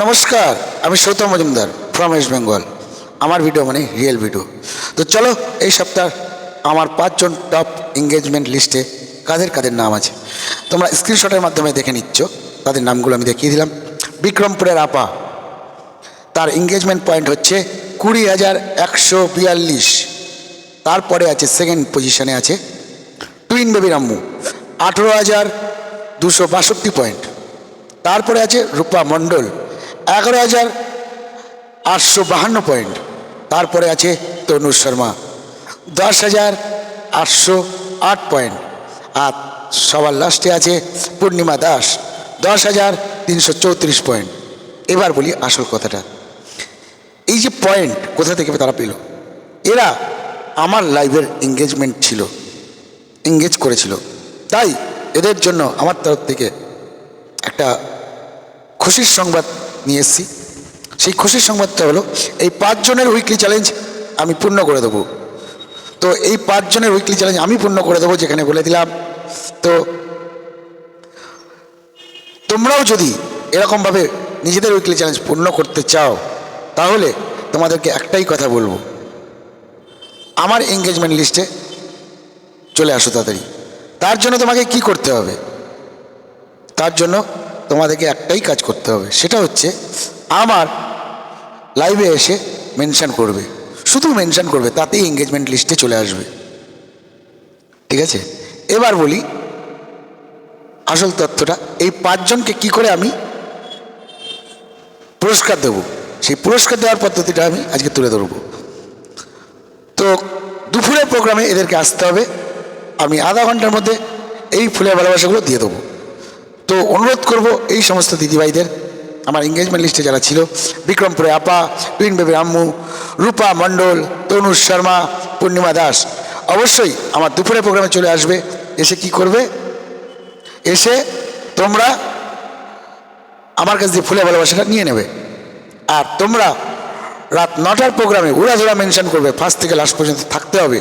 নমস্কার, আমি Soutam Majumdar from West Bengal আমার ভিডিও মানে রিয়েল ভিডিও তো চলো, এই সপ্তাহ আমার পাঁচজন টপ এঙ্গেজমেন্ট লিস্টে কাদের কাদের নাম আছে। তোমরা স্ক্রিনশটের মাধ্যমে দেখে নিচ্ছ, তাদের নামগুলো আমি দেখিয়ে দিলাম। বিক্রমপুরের আপা, তার এঙ্গেজমেন্ট পয়েন্ট হচ্ছে কুড়ি হাজার একশো বিয়াল্লিশ। তারপরে আছে সেকেন্ড পজিশনে আছে টুইন বেবি রাম্মু, আঠেরো হাজার দুশো বাষট্টি পয়েন্ট তারপরে আছে রূপা মণ্ডল এগারো হাজার আটশো বাহান্ন পয়েন্ট। তারপরে আছে তনু শর্মা, দশ হাজার আটশো আট পয়েন্ট। আর সবার লাস্টে আছে পূর্ণিমা দাস, দশ হাজার তিনশো চৌত্রিশ পয়েন্ট। এবার বলি আসল কথাটা। এই যে পয়েন্ট কোথা থেকে তারা পেল? এরা আমার লাইভের এঙ্গেজমেন্ট ছিল এঙ্গেজ করেছিল। তাই এদের জন্য আমার তরফ থেকে একটা খুশির সংবাদ নিয়ে এসেছি। সেই খুশির সংবাদটা হলো, এই পাঁচজনের উইকলি চ্যালেঞ্জ আমি পূর্ণ করে দেবো। তো এই পাঁচজনের উইকলি চ্যালেঞ্জ আমি পূর্ণ করে দেবো যেখানে বলে দিলাম। তো তোমরাও যদি এরকমভাবে নিজেদের উইকলি চ্যালেঞ্জ পূর্ণ করতে চাও, তাহলে তোমাদেরকে একটাই কথা বলব। আমার এঙ্গেজমেন্ট লিস্টে চলে আসো তাড়াতাড়ি। তার জন্য তোমাকে কি করতে হবে? তার জন্য তোমাদেরকে একটাই কাজ করতে হবে, সেটা হচ্ছে আমার লাইভে এসে মেনশন করবে। শুধু মেনশন করবে, তাতেই এঙ্গেজমেন্ট লিস্টে চলে আসবে। ঠিক আছে? এবার বলি, আসল তথ্যটা, এই পাঁচজনকে কি করে আমি পুরস্কার দেব? সেই পুরস্কার দেওয়ার পদ্ধতিটা আমি আজকে তুলে ধরবো। তো দুপুরের প্রোগ্রামে এদেরকে আসতে হবে। আমি আধা ঘণ্টার মধ্যে এই ফুলের ভালোবাসাগুলো দিয়ে দেবো। তো অনুরোধ করব এই সমস্ত দিদিভাইদের, আমার এঙ্গেজমেন্ট লিস্টে যারা ছিল, বিক্রমপুরে আপা টুইন বেবি আম্মু, রূপা মণ্ডল তনু শর্মা, পূর্ণিমা দাস, অবশ্যই আমার দুপুরের প্রোগ্রামে চলে আসবে, এসে কি করবে? এসে তোমরা আমার কাছ দিয়ে ফুলের ভালোবাসাটা নিয়ে নেবে। আর তোমরা রাত নটার প্রোগ্রামে উড়াধুরা মেনশন করবে ফার্স্ট থেকে লাস্ট পর্যন্ত থাকতে হবে।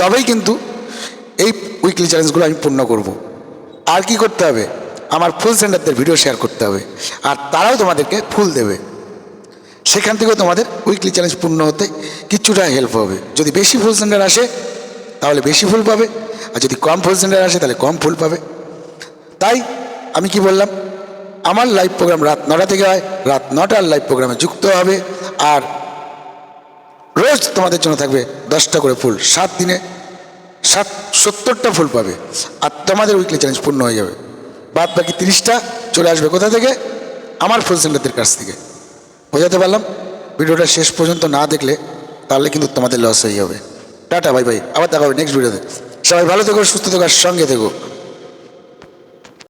তবেই কিন্তু এই উইকলি চ্যালেঞ্জগুলো আমি পূর্ণ করব। আর কি করতে হবে? আমার ফুল সেন্টারদের ভিডিও শেয়ার করতে হবে। আর তারাও তোমাদেরকে ফুল দেবে। সেখান থেকেও তোমাদের উইকলি চ্যালেঞ্জ পূর্ণ হতে কিছুটা হেল্প হবে। যদি বেশি ফুল সেন্টার আসে, তাহলে বেশি ফুল পাবে। আর যদি কম ফুল সেন্টার আসে, তাহলে কম ফুল পাবে। তাই আমি কি বললাম? আমার লাইভ প্রোগ্রাম রাত নটা থেকে হয়। রাত নটার লাইভ প্রোগ্রামে যুক্ত হবে। আর রোজ তোমাদের জন্য থাকবে দশটা করে ফুল। সাত দিনে সাত, সত্তরটা ফুল পাবে। আর তোমাদের উইকলি চ্যালেঞ্জ পূর্ণ হয়ে যাবে। বাদ বাকি তিরিশটা চলে আসবে। কোথা থেকে? আমার ফুল সেন্টারদের কাছ থেকে। বোঝাতে পারলাম? ভিডিওটা শেষ পর্যন্ত না দেখলে তাহলে কিন্তু তোমাদের লস হয়ে যাবে। টাটা ভাই ভাই আবার দেখা হবে নেক্সট ভিডিওতে সবাই ভালো থেকো, সুস্থ থেকো, আর সঙ্গে থেকো।